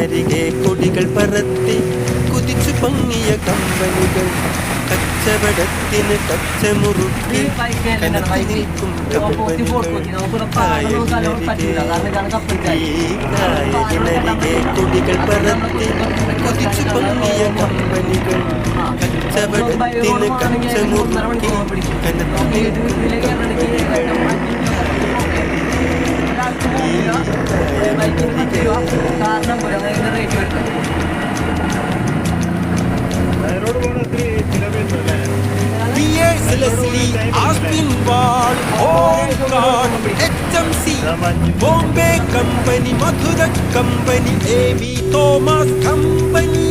കൊച്ചിക്കായലിനരികെ കൊടികൾ പറത്തി കുതിച്ചു പൊങ്ങിയ കമ്പനികൾ കച്ചവടത്തിന് കച്ചമുറുക്കി മുറുക്കി കമ്പനികൾ. കായലിനരികെ കൊടികൾ പറത്തി കുതിച്ചു പൊങ്ങിയ കമ്പനികൾ. കച്ചവടത്തിന് കച്ചമുറുക്കി സാധനം പോലെ അതായത് റേറ്റ് വരുന്നത്. Bombay company Madura company A Thomas company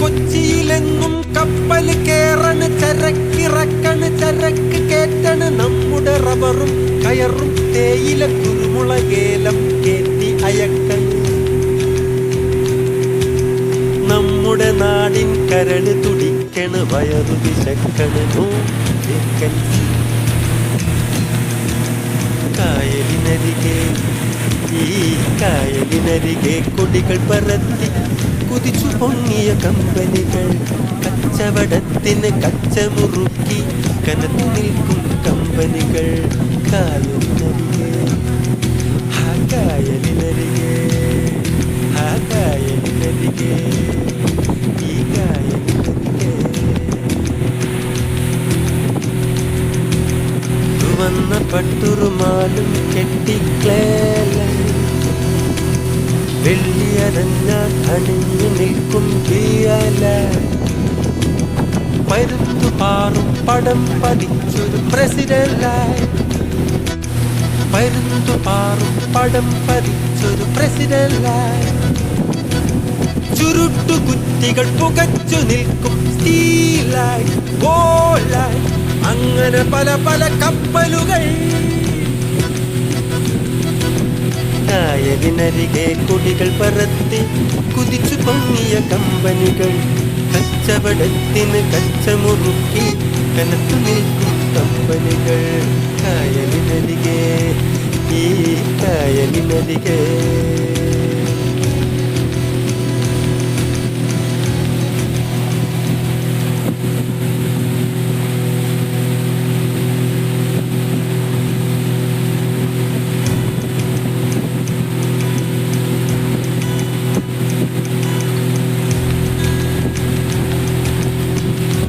കൊച്ചിയിലെന്നും കപ്പൽ കേറണ് ചരക്കിറക്കണ് ചരക്ക് കേറ്റണ് നമ്മുടെ റബ്ബറും കയറും തേയിലക്കുറും കുരുമുളകേലം കേറ്റി അയക്കൻ. നമ്മുടെ നാടിൻ കരട് തുടിക്കണ് വയറു വിശക്കണ് കായലിനരികെ ഈ കായലിനരികെ കൊടികൾ പറത്തി കുതിച്ചു പൊങ്ങിയ കമ്പനികൾ കച്ചവടത്തിന് കച്ചമുറുക്കി കനത്തു നിൽക്കും കമ്പനികൾ കായലിനരികെ. പട്ടുറുമാലും കെട്ടിക്ലേല വെള്ളിയരഞ്ഞ അണിഞ്ഞു നിൽക്കും തീയല. പരുത്തു പാറും പടം പതിച്ചൊരു പ്രസിഡന്റായി. പരുന്തു പാറും പടം പതിച്ചൊരു പ്രസിഡന്റായി. ചുരുട്ടു കുറ്റികൾ പുകച്ചു നിൽക്കും സ്റ്റീലായി. ഗോളായി അങ്ങനെ പല പല കപ്പലുകൾ. കായലിനരികെ കൊടികൾ പറത്തി കുതിച്ചു പൊങ്ങിയ കമ്പനികൾ. കച്ചവടത്തിന് കച്ചമുറുക്കി കനത്തു നിൽക്കും കമ്പനികൾ. കായലിനരികെ ഈ കായലിനരികെ